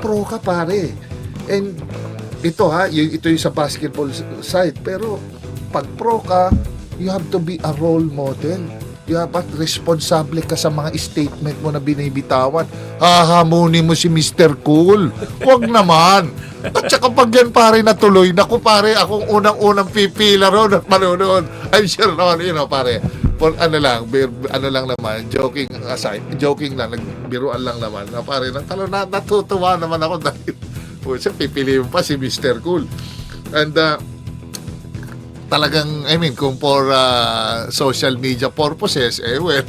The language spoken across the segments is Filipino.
pro ka pare. And ito ha, ito yung sa basketball side. Pero pag pro ka, you have to be a role model. You have at responsable ka sa mga statement mo na binibitawan. Hahamunin mo si Mr. Cool. Huwag naman. At saka pag yan pare natuloy, naku pare, akong unang-unang pipila ron at manonood. I'm sure naman, you know, pare. For ano lang, bir, ano lang naman, joking aside, joking lang, nagbiruan lang naman. Na pare, natalo na, natutuwa naman ako dahil, pusa, pipiliin pa si Mr. Cool. And, uh, talagang, I mean, kung for uh, social media purposes, eh, well,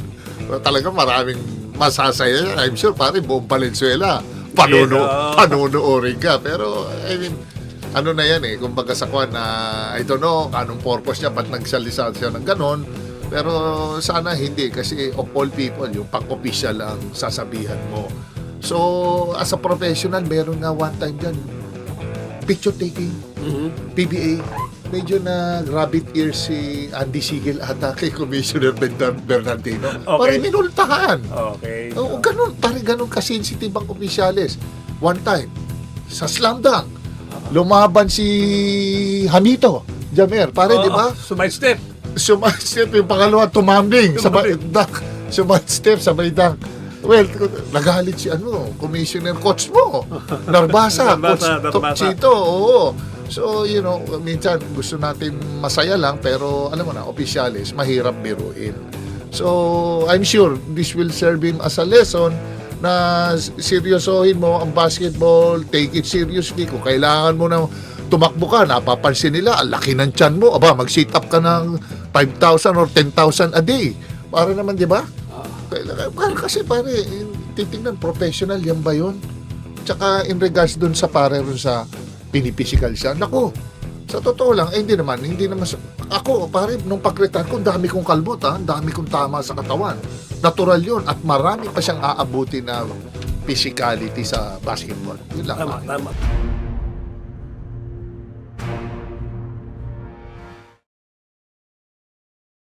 talagang maraming masasaya. I'm sure, pare, buong Valenzuela, panuno, Yeah. panunuorin ka. Pero, I mean, ano na yan eh, kumbaga sa kwan na, I don't know, anong purpose niya, ba't nagsalisa siya ng ganon. Pero sana hindi, kasi of all people, yung pang-official ang sasabihan mo. So, as a professional, meron nga one time dyan, picture taking, Mhm. PBA, medyo na rabbit ear si Andy Siegel ata kay Commissioner Bernard- Bernardino. Okay. Parang minultahan. Okay. Oo, ganun, parang ganun ka-sensitive ang opisyalis. One time, sa slam dunk, lumaban si Hamito Jamer. Pare, di ba? Sumide step. Sumastep yung pangalawa, tumambling. Sabay dunk. Sumastep, sabay dunk. Well, nagalit si ano, commissioner coach mo. Narbasa, coach Narbasa, Narbasa. Chito, oo. So, you know, minsan gusto natin masaya lang pero alam mo na, opisyalis, mahirap biruin. So, I'm sure this will serve him as a lesson na seryosohin mo ang basketball, take it seriously. Kung kailangan mo na tumakbo ka, napapansin nila, ang laki ng tiyan mo, aba, mag-sit up ka ng 5,000 or 10,000 a day. Para naman, di ba? Kailangan, para kasi pare, titingnan, professional yan ba yun? Tsaka in regards dun sa pare rin sa pinipisikal siya, naku, sa totoo lang, eh, hindi naman, hindi naman, ako, pare, nung pag-retire ko, dami kong kalbot, ha? dami kong tama sa katawan. Natural yun, at marami pa siyang aabuti na physicality sa basketball. Yun lang. Tama, tama.